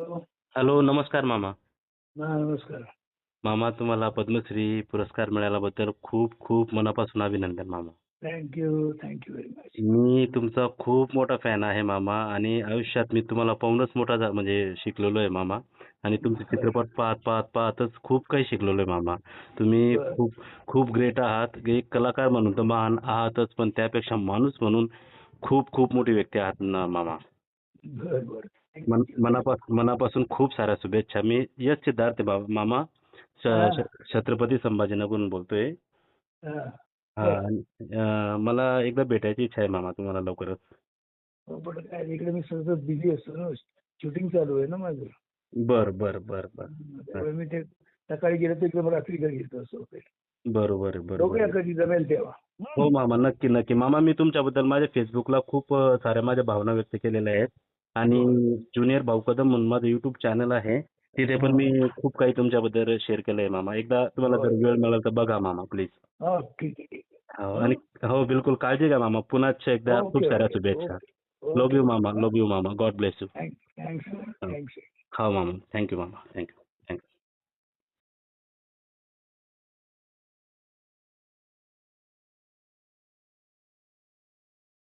Hello नमस्कार मामा. नमस्कार. मामा तुम्हाला पद्मश्री पुरस्कार मिळाल्याबद्दल खूप खूप मनापासून अभिनंदन मामा. Thank you thank you very much मी तुमचा खूप मोठा फॅन आहे मामा आणि आयुष्यात मी तुम्हाला पाहूनच मोठा म्हणजे शिकलेलो आहे मामा. आणि तुमचे चित्रपट पाहत पाहत पाहतच खूप काही शिकलेलो आहे मामा. तुम्ही. खूप खूप ग्रेट आहात. एक कलाकार म्हणून तर महान आहातच पण त्यापेक्षा माणूस म्हणून खूप खूप मोठी व्यक्ती आहात ना मामा. बर बर. मन मनापासून मनापासून खूप साऱ्या शुभेच्छा. मी यश सिद्धार्थ बा- मामा श- छत्रपती संभाजीनगरहून बोलतोय. हा. हा, आणि, अं, मला एकदा भेटायची इच्छा आहे मामा तुम्हाला लवकरच. हो, पण काय इकडे मी सतत बिझी असतो ना शूटिंग चालू आहे ना माझं. बर बर बर बर. त्यामुळे मी ते सकाळी गेलं तर रात्री घरी येतो असं बरोबर बरोबर. बघूया कधी जमेल तेव्हा. हो. मामा नक्की नक्की. मामा मी तुमच्याबद्दल माझ्या फेसबुकला खूप अं, साऱ्या माझ्या भावना व्यक्त केलेल्या आहेत. आणि ज्युनियर भाऊ कदम म्हणून माझं युट्यूब चॅनल आहे. तिथे पण मी खूप काही तुमच्याबद्दल शेअर केलंय मामा. एकदा तुम्हाला जर वेळ मिळाला तर बघा मामा प्लीज हा ठीक आहे ठीक हो आणि हो बिलकुल काळजी घ्या मामा. पुन्हा एकदा खूप साऱ्या शुभेच्छा. लव यू मामा. लव यू मामा. God bless you thanks thanks thanks हो. मामा. थँक्यू मामा. थँक्यू